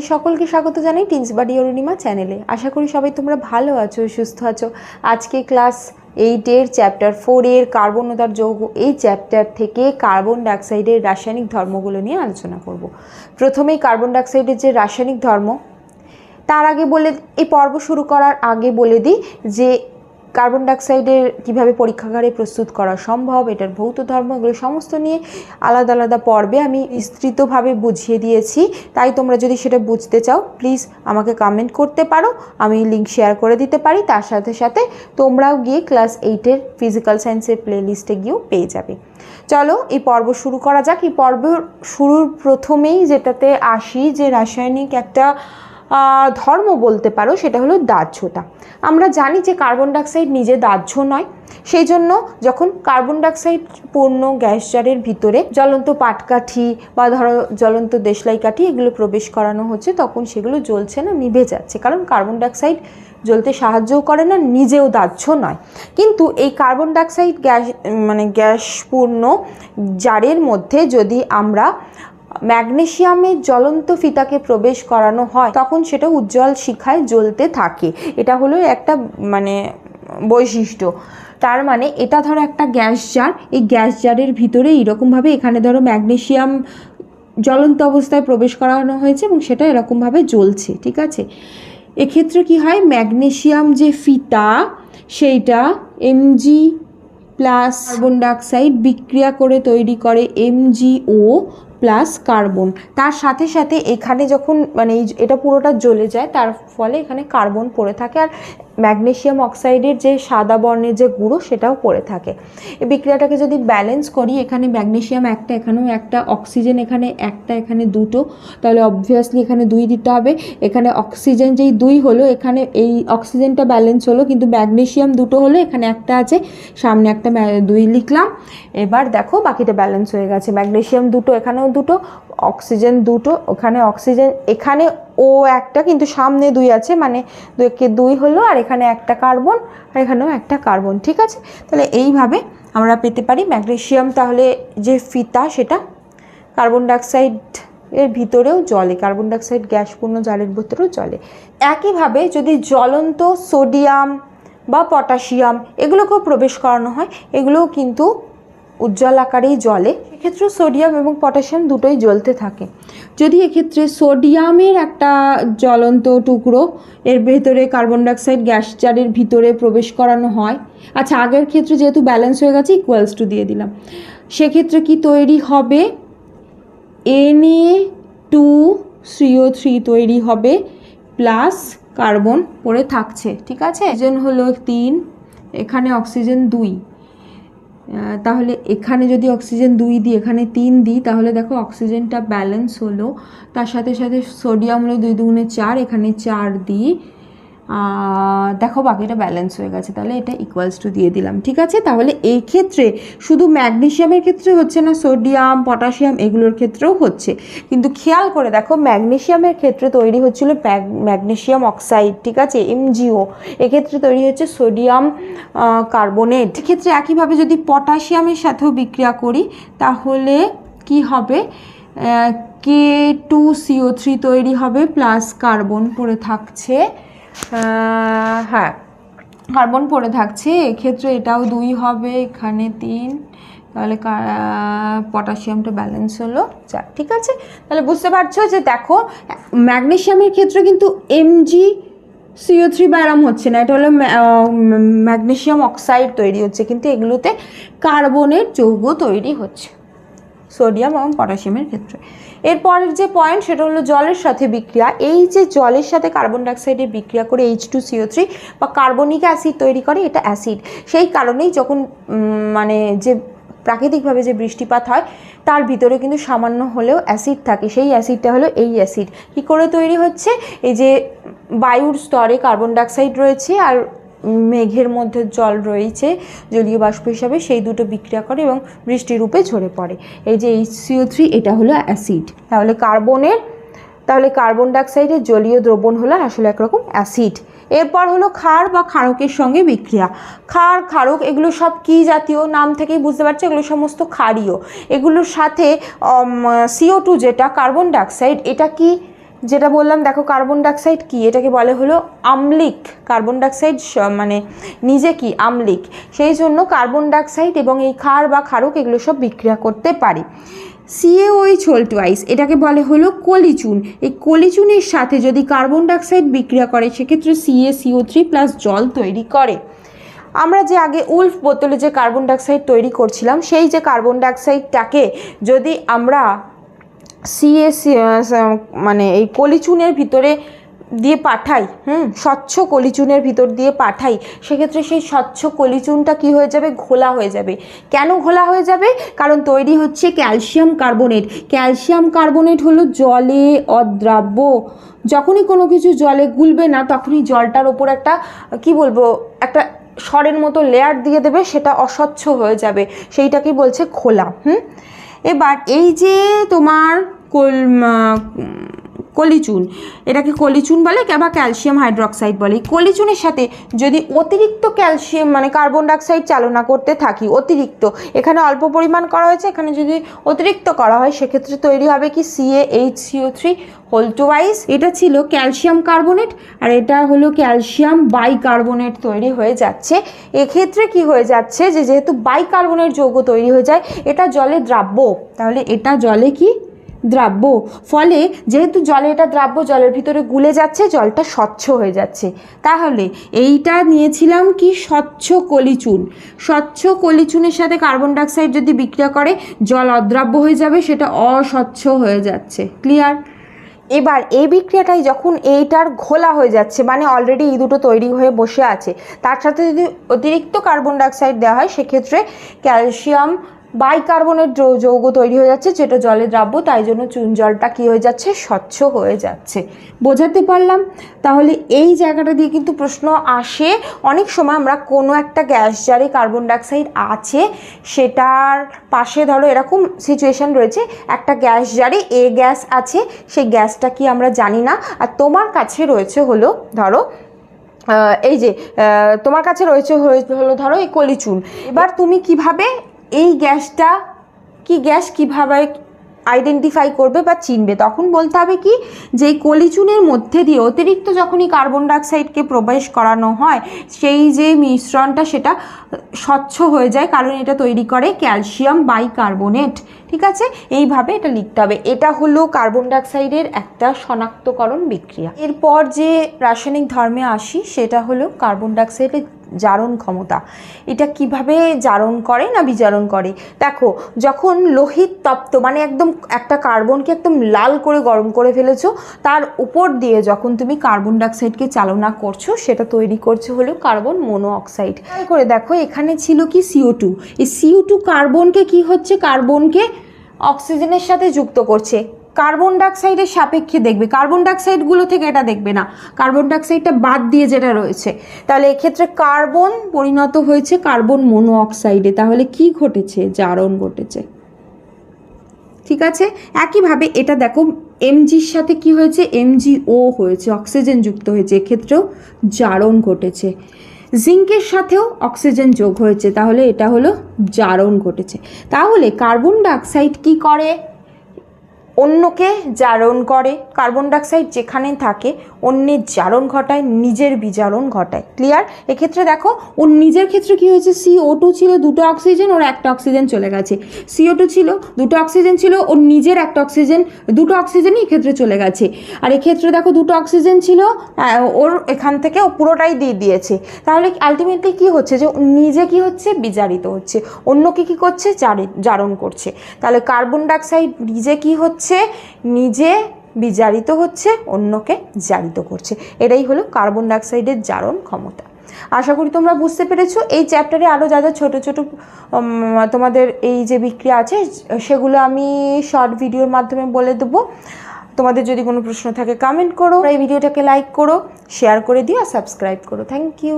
তোমাদের সকলকে স্বাগত জানাই টিন্স বাড়ি অরুণিমা চ্যানেলে। আশা করি সবাই তোমরা ভালো আছো, সুস্থ আছো। আজকে ক্লাস এইটের চ্যাপ্টার ফোরের কার্বন ও তার যৌগ, এই চ্যাপ্টার থেকে কার্বন ডাইঅক্সাইডের রাসায়নিক ধর্মগুলো নিয়ে আলোচনা করব। প্রথমেই কার্বন ডাইঅক্সাইডের যে রাসায়নিক ধর্ম, তার আগে বলে, এই পর্ব শুরু করার আগে বলে দিই যে কার্বন ডাইঅক্সাইডের কীভাবে পরীক্ষাগারে প্রস্তুত করা সম্ভব, এটার ভৌত ধর্ম, এগুলো সমস্ত নিয়ে আলাদা আলাদা পর্বে আমি বিস্তৃতভাবে বুঝিয়ে দিয়েছি। তাই তোমরা যদি সেটা বুঝতে চাও প্লিজ আমাকে কমেন্ট করতে পারো, আমি লিঙ্ক শেয়ার করে দিতে পারি। তার সাথে সাথে তোমরাও গিয়ে ক্লাস এইটের ফিজিক্যাল সায়েন্সের প্লে লিস্টে গিয়েও পেয়ে যাবে। চলো, এই পর্ব শুরু করা যাক। এই পর্ব শুরুর প্রথমেই যেটাতে আসি, যে রাসায়নিক একটা ধর্ম বলতে পারো, সেটা হলো দাহ্যতা। আমরা জানি যে কার্বন ডাইঅক্সাইড নিজে দাহ্য নয় সেই জন্য যখন কার্বন ডাইঅক্সাইড পূর্ণ গ্যাস জারের ভিতরে জ্বলন্ত পাটকাঠি বা ধরো জ্বলন্ত দেশলাই কাঠি এগুলো প্রবেশ করানো হচ্ছে, তখন সেগুলো জ্বলছে না, নিভে যাচ্ছে। কারণ কার্বন ডাইঅক্সাইড জ্বলতে সাহায্যও করে না, নিজেও দাহ্য নয়। কিন্তু এই কার্বন ডাইঅক্সাইড গ্যাস মানে গ্যাসপূর্ণ জারের মধ্যে যদি আমরা ম্যাগনেশিয়ামের জ্বলন্ত ফিতাকে প্রবেশ করানো হয়, তখন সেটা উজ্জ্বল শিখায় জ্বলতে থাকে। এটা হলো একটা মানে বৈশিষ্ট্য। তার মানে এটা ধরো একটা গ্যাস জার এই গ্যাস জারের ভিতরে এরকমভাবে এখানে ধরো ম্যাগনেশিয়াম জ্বলন্ত অবস্থায় প্রবেশ করানো হয়েছে এবং সেটা এরকমভাবে জ্বলছে, ঠিক আছে? এক্ষেত্রে কি হয়? ম্যাগনেশিয়াম যে ফিতা, সেইটা এমজি প্লাস কার্বন ডাইঅক্সাইড বিক্রিয়া করে তৈরি করে এমজিও প্লাস কার্বন তার সাথে সাথে এখানে যখন মানে এটা পুরোটা জ্বলে যায়, তার ফলে এখানে কার্বন পড়ে থাকে। আর ম্যাগনেশিয়াম অক্সাইডের যে সাদা বর্ণের যে গুঁড়ো, সেটাও পড়ে থাকে। এই বিক্রিয়াটাকে যদি ব্যালেন্স করি, এখানে ম্যাগনেশিয়াম একটা, এখানেও একটা, অক্সিজেন এখানে একটা, এখানে দুটো, তাহলে অবভিয়াসলি এখানে দুই দিতে হবে। এখানে অক্সিজেন যেই দুই হলো, এখানে এই অক্সিজেনটা ব্যালেন্স হলো, কিন্তু ম্যাগনেশিয়াম দুটো হলো, এখানে একটা আছে, সামনে একটা দুই লিখলাম। এবার দেখো বাকিটা ব্যালেন্স হয়ে গেছে। ম্যাগনেশিয়াম দুটো, এখানেও দুটো, অক্সিজেন দুটো, ওখানে অক্সিজেন, এখানে ও একটা, কিন্তু সামনে দুই আছে মানে দুইকে দুই হলো, আর এখানে একটা কার্বন, আর এখানেও একটা কার্বন, ঠিক আছে? তাহলে এইভাবে আমরা পেতে পারি ম্যাগনেশিয়াম তাহলে যে ফিতা, সেটা কার্বন ডাইঅক্সাইড এর ভিতরেও জলে, কার্বন ডাইঅক্সাইড গ্যাসপূর্ণ জালের ভিতরেও জলে। একইভাবে যদি জ্বলন্ত সোডিয়াম বা পটাশিয়াম, এগুলোকেও প্রবেশ করানো হয়, এগুলোও কিন্তু উজ্জ্বল আকারেই জ্বলে এক্ষেত্রে সোডিয়াম এবং পটাশিয়াম দুটোই জ্বলতে থাকে। যদি এক্ষেত্রে সোডিয়ামের একটা জ্বলন্ত টুকরো, এর ভেতরে কার্বন ডাইঅক্সাইড গ্যাস জারের ভিতরে প্রবেশ করানো হয় আচ্ছা আগের ক্ষেত্রে যেহেতু ব্যালেন্স হয়ে গেছে ইকুয়ালস টু দিয়ে দিলাম। সেক্ষেত্রে কি তৈরি হবে? N A two CO three তৈরি হবে প্লাস কার্বন পড়ে থাকছে, ঠিক আছে? হলো তিন, এখানে অক্সিজেন দুই। তাহলে এখানে যদি অক্সিজেন দুই দিই, এখানে তিন দিই, তাহলে দেখো অক্সিজেনটা ব্যালেন্স হলো। তার সাথে সাথে সোডিয়াম হলো দুই দুগুণে চার, এখানে চার দিই। দেখো বাকিটা ব্যালেন্স হয়ে গেছে, তাহলে এটা ইকুয়ালস টু দিয়ে দিলাম, ঠিক আছে? তাহলে এই ক্ষেত্রে শুধু ম্যাগনেশিয়ামের ক্ষেত্রে হচ্ছে না সোডিয়াম পটাশিয়াম এগুলোর ক্ষেত্রেও হচ্ছে। কিন্তু খেয়াল করে দেখো ম্যাগনেশিয়ামের ক্ষেত্রে তৈরি হচ্ছিল ম্যাগনেশিয়াম অক্সাইড ঠিক আছে? এমজিও এক্ষেত্রে তৈরি হচ্ছে সোডিয়াম কার্বনেট এক্ষেত্রে একইভাবে যদি পটাশিয়ামের সাথেও বিক্রিয়া করি, তাহলে কি হবে? কে টু সিও থ্রি তৈরি হবে প্লাস কার্বন পড়ে থাকছে। হ্যাঁ কার্বন পড়ে থাকছে, এক্ষেত্রে এটাও দুই হবে, এখানে তিন, তাহলে পটাশিয়ামটা ব্যালেন্স হলো, যা, ঠিক আছে? তাহলে বুঝতে পারছ যে দেখো, ম্যাগনেশিয়ামের ক্ষেত্রে কিন্তু এমজি সিও থ্রি ব্যারাম হচ্ছে না, এটা হলো ম্যাগনেশিয়াম অক্সাইড তৈরি হচ্ছে, কিন্তু এগুলোতে কার্বনের যৌগ তৈরি হচ্ছে। সোডিয়াম এবং পটাশিয়ামের ক্ষেত্রে। এরপরের যে পয়েন্ট সেটা হলো জলের সাথে বিক্রিয়া। এই যে জলের সাথে কার্বন ডাইঅক্সাইডের বিক্রিয়া করে এইচ টু সিও থ্রি বা কার্বনিক অ্যাসিড তৈরি করে, এটা অ্যাসিড সেই কারণেই যখন মানে যে প্রাকৃতিকভাবে যে বৃষ্টিপাত হয়, তার ভিতরে কিন্তু সামান্য হলেও অ্যাসিড থাকে। সেই অ্যাসিডটা হলো এই অ্যাসিড কী করে তৈরি হচ্ছে? এই যে বায়ুর স্তরে কার্বন ডাইঅক্সাইড রয়েছে আর মেঘের মধ্যে জল রয়েছে, জলীয় বাষ্প হিসাবে সেই দুটো বিক্রিয়া করে এবং বৃষ্টি রূপে ঝরে পড়ে। এই যে এইচ সিও থ্রি এটা হলো অ্যাসিড তাহলে কার্বনের, তাহলে কার্বন ডাইঅক্সাইডের জলীয় দ্রবণ হলো আসলে একরকম অ্যাসিড এরপর হলো ক্ষার বা ক্ষারকের সঙ্গে বিক্রিয়া। ক্ষার, ক্ষারক এগুলো সব কী জাতীয় নাম থেকেই বুঝতে পারছ? এগুলো সমস্ত ক্ষারীয়। এগুলোর সাথে সিও টু যেটা কার্বন ডাইঅক্সাইড এটা কি যেটা বললাম, দেখো কার্বন ডাইঅক্সাইড কি? এটাকে বলে হলো আম্লিক। কার্বন ডাইঅক্সাইড মানে নিজে কি? আম্লিক। সেই জন্য কার্বন ডাইঅক্সাইড এবং এই ক্ষার বা ক্ষারক এগুলো সব বিক্রিয়া করতে পারে। সিএওইচ হোল টুয়াইস এটাকে বলে হলো কলিচুন। এই কলিচুনের সাথে যদি কার্বন ডাইঅক্সাইড বিক্রিয়া করে, সেক্ষেত্রে সিএ সিও থ্রি প্লাস জল তৈরি করে। আমরা যে আগে উলফ বোতলে যে কার্বন ডাইঅক্সাইড তৈরি করছিলাম, সেই যে কার্বন ডাইঅক্সাইডটাকে যদি আমরা সিএস মানে এই কলিচুনের ভিতরে দিয়ে পাঠাই, হুম, স্বচ্ছ কলিচুনের ভিতর দিয়ে পাঠাই, সেক্ষেত্রে সেই স্বচ্ছ কলিচুনটা কি হয়ে যাবে? ঘোলা হয়ে যাবে। কেন ঘোলা হয়ে যাবে? কারণ তৈরি হচ্ছে ক্যালসিয়াম কার্বনেট। ক্যালসিয়াম কার্বনেট হলো জলে অদ্রাব্য। যখনই কোনো কিছু জলে গুলবে না, তখনই জলটার ওপর একটা, কি বলব, একটা সরের মতো লেয়ার দিয়ে দেবে, সেটা অস্বচ্ছ হয়ে যাবে। সেইটাকেই বলছে খোলা, হুম? এবার এই যে তোমার কলিচুন। এটাকে কলিচুন বলে বা ক্যালসিয়াম হাইড্রোক্সাইড বলে। এই কলিচুনের সাথে যদি অতিরিক্ত ক্যালসিয়াম মানে কার্বন ডাইঅক্সাইড চালনা করতে থাকি, অতিরিক্ত, এখানে অল্প পরিমাণ করা হয়েছে, এখানে যদি অতিরিক্ত করা হয়, সেক্ষেত্রে তৈরি হবে কি CA H CO three whole two wise এটা ছিল ক্যালসিয়াম কার্বনেট, আর এটা হলো ক্যালসিয়াম বাইকার্বনেট তৈরি হয়ে যাচ্ছে। এক্ষেত্রে কি হয়ে যাচ্ছে যে, যেহেতু বাইকার্বনেট যৌগ তৈরি হয়ে যায়, এটা জলে দ্রাব্য। তাহলে এটা জলে কি দ্রাব্য। ফলে যেহেতু জলে এটা দ্রাব্য, জলের ভিতরে গুলে যাচ্ছে, জলটা স্বচ্ছ হয়ে যাচ্ছে। তাহলে এইটা নিয়েছিলাম কি? স্বচ্ছ কলিচুন। স্বচ্ছ কলিচুনের সাথে কার্বন ডাইঅক্সাইড যদি বিক্রিয়া করে, জল অদ্রাব্য হয়ে যাবে, সেটা অস্বচ্ছ হয়ে যাচ্ছে। ক্লিয়ার? এবার এই বিক্রিয়াটাই যখন এইটার ঘোলা হয়ে যাচ্ছে মানে অলরেডি এই দুটো তৈরি হয়ে বসে আছে, তার সাথে যদি অতিরিক্ত কার্বন ডাইঅক্সাইড দেওয়া হয়, সেক্ষেত্রে ক্যালসিয়াম বাইকার্বনেট যৌগ তৈরি হয়ে যাচ্ছে, যেটা জলে দ্রাব্য, তাই জন্য চুন জলটা কী হয়ে যাচ্ছে? স্বচ্ছ হয়ে যাচ্ছে। বোঝাতে পারলাম? তাহলে এই জায়গাটা দিয়ে কিন্তু প্রশ্ন আসে, অনেক সময় আমরা কোনো একটা গ্যাস জারে কার্বন ডাইঅক্সাইড আছে, সেটার পাশে ধরো এরকম সিচুয়েশন রয়েছে, একটা গ্যাস জারে এ গ্যাস আছে, সেই গ্যাসটা কি আমরা জানি না। আর তোমার কাছে রয়েছে হলো, ধরো এই যে তোমার কাছে রয়েছে হলো ধরো এই কলিচুন। এবার তুমি কীভাবে এই গ্যাসটা কি গ্যাস কীভাবে আইডেন্টিফাই করবে বা চিনবে? তখন বলতে হবে কি, যে কলিচুনের মধ্যে দিয়ে অতিরিক্ত যখনই কার্বন ডাইঅক্সাইডকে প্রবেশ করানো হয়, সেই যে মিশ্রণটা সেটা স্বচ্ছ হয়ে যায়, কারণ এটা তৈরি করে ক্যালসিয়াম বাইকার্বনেট ঠিক আছে? এইভাবে এটা লিখতে হবে। এটা হলো কার্বন ডাইঅক্সাইডের একটা শনাক্তকরণ বিক্রিয়া। এরপর যে রাসায়নিক ধর্মে আসি, সেটা হলো কার্বন ডাইঅক্সাইডের জারণ ক্ষমতা। এটা কীভাবে জারণ করে না বিজারণ করে? দেখো, যখন লোহিত তপ্ত মানে একদম একটা কার্বনকে একদম লাল করে গরম করে ফেলেছো, তার উপর দিয়ে যখন তুমি কার্বন ডাইঅক্সাইডকে চালনা করছ, সেটা তৈরি করছে হলো কার্বন মোনো অক্সাইড করে দেখো, এখানে ছিল কি সিও টু এই সিও টু কার্বনকে কি হচ্ছে? কার্বনকে অক্সিজেনের সাথে যুক্ত করছে। কার্বন ডাইঅক্সাইডের সাপেক্ষে দেখবে। কার্বন ডাইঅক্সাইডগুলো থেকে এটা দেখবে না। কার্বন ডাইঅক্সাইডটা বাদ দিয়ে যেটা রয়েছে। তাহলে এক্ষেত্রে কার্বন পরিণত হয়েছে কার্বন মোনোঅক্সাইডে তাহলে কি ঘটেছে? জারণ ঘটেছে। ঠিক আছে? একইভাবে এটা দেখো এমজির সাথে কি হয়েছে? এমজিও হয়েছে অক্সিজেন যুক্ত হয়েছে। এক্ষেত্রেও জারণ ঘটেছে। জিঙ্কের সাথেও অক্সিজেন যোগ হয়েছে। তাহলে এটা হলো জারণ ঘটেছে। তাহলে কার্বন ডাইঅক্সাইড কি করে? অন্যকে জারণ করে, কার্বন ডাইঅক্সাইড যেখানে থাকে, অন্যের জারণ ঘটায়, নিজের বিজারণ ঘটায়। ক্লিয়ার এক্ষেত্রে দেখো, ওর নিজের ক্ষেত্রে কি হয়েছে? সি ও টু ছিল, দুটো অক্সিজেন ওর একটা অক্সিজেন চলে গেছে। সিও টু ছিল, দুটো অক্সিজেন ছিল, ওর নিজের একটা অক্সিজেন দুটো অক্সিজেনই এক্ষেত্রে চলে গেছে। আর এক্ষেত্রে দেখো, দুটো অক্সিজেন ছিল ওর এখান থেকে ও পুরোটাই দিয়ে দিয়েছে। তাহলে আলটিমেটলি কি হচ্ছে? যে নিজে কি হচ্ছে? বিজারিত হচ্ছে। অন্যকে কি করছে? জারণ করছে। তাহলে কার্বন ডাইঅক্সাইড নিজে কি হচ্ছে? নিজে বিজারিত হচ্ছে, অন্যকে জারিত করছে। এটাই হলো কার্বন ডাইঅক্সাইডের জারণ ক্ষমতা। আশা করি তোমরা বুঝতে পেরেছ, এই চ্যাপ্টারে আরও যা যা ছোটো ছোটো তোমাদের এই যে বিক্রিয়া আছে, সেগুলো আমি শর্ট ভিডিওর মাধ্যমে বলে দেবো। তোমাদের যদি কোনো প্রশ্ন থাকে কমেন্ট করো। এই ভিডিওটাকে লাইক করো শেয়ার করে দিও, আর সাবস্ক্রাইব করো। Thank you